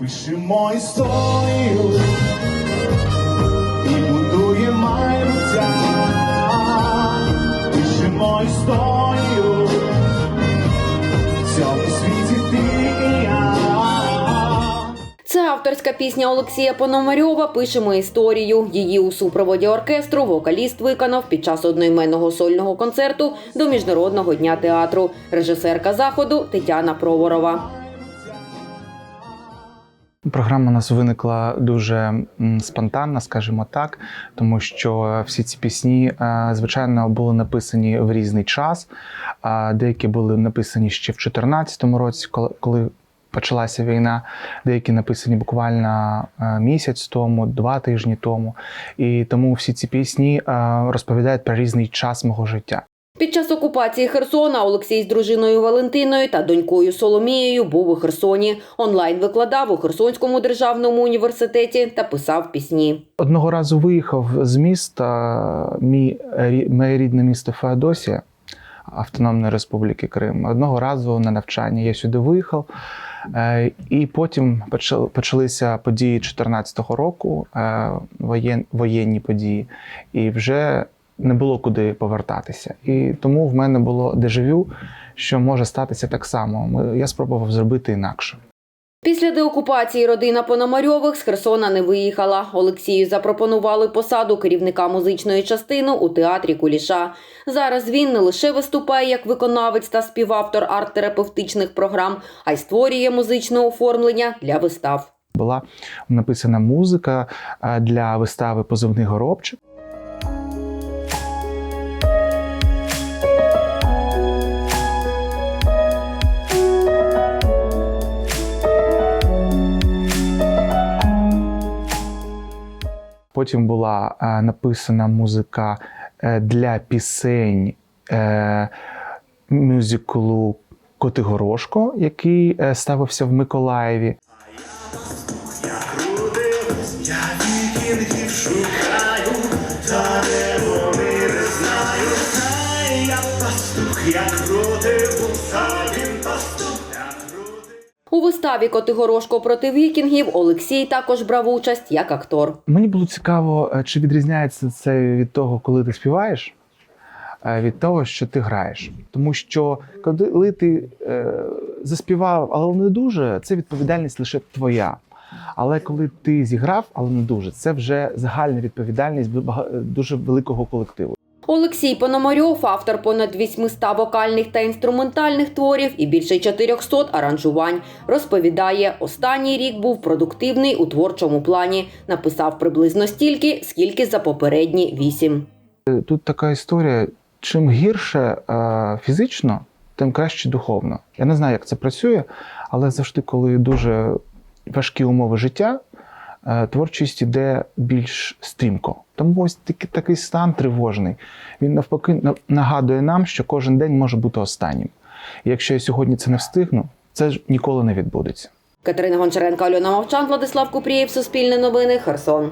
Пишемо історію і будуємо майбуття. Пишемо історію в цьому світі ти і я. Це авторська пісня Олексія Пономарьова «Пишемо історію». Її у супроводі оркестру вокаліст виконав під час одноіменного сольного концерту до Міжнародного дня театру. Режисерка заходу Тетяна Проворова. Програма у нас виникла дуже спонтанно, скажімо так, тому що всі ці пісні, е, звичайно, були написані в різний час. а Деякі були написані ще в 2014 році, коли- почалася війна. Деякі написані буквально е, місяць тому, два тижні тому. І тому всі ці пісні е, розповідають про різний час мого життя. Під час окупації Херсона Олексій з дружиною Валентиною та донькою Соломією був у Херсоні. Онлайн викладав у Херсонському державному університеті та писав пісні. Одного разу виїхав з міста, мій, моє рідне місто Феодосія Автономної Республіки Крим. Одного разу на навчання я сюди виїхав. Е, І потім почали- почалися події 2014 року, е, воєн, воєнні події, і вже не було куди повертатися. І тому в мене було дежавю, що може статися так само. Я спробував зробити інакше. Після деокупації родина Пономарьових з Херсона не виїхала. Олексію запропонували посаду керівника музичної частини у театрі Куліша. Зараз він не лише виступає як виконавець та співавтор арт-терапевтичних програм, а й створює музичне оформлення для вистав. була написана музика для вистави Позивний горобчик. Потім була е, написана музика е, для пісень е, мюзиклу Котигорошко, який ставився в Миколаєві. Я крутив, я виставі Котигорошко проти вікінгів Олексій також брав участь як актор. Мені було цікаво, е, чи відрізняється це від того, коли ти співаєш, е, від того, що ти граєш. Тому що коли ти е, заспівав, але не дуже, це відповідальність лише твоя. Але коли ти зіграв, але не дуже, це вже загальна відповідальність дуже великого колективу. Олексій Пономарьов – автор понад 800 вокальних та інструментальних творів і більше 400 аранжувань. Розповідає, останній рік був продуктивний у творчому плані. Написав приблизно стільки, скільки за попередні вісім. Тут така історія: чим гірше е, фізично, тим краще духовно. Я не знаю, як це працює, але завжди, коли дуже важкі умови життя, творчість іде більш стрімко. Тому ось такий, такий стан тривожний. Він навпаки нагадує нам, що кожен день може бути останнім. І якщо я сьогодні це не встигну, це ж ніколи не відбудеться. Катерина Гончаренко, Альона Мовчан, Владислав Купрієв, Суспільне новини, Херсон.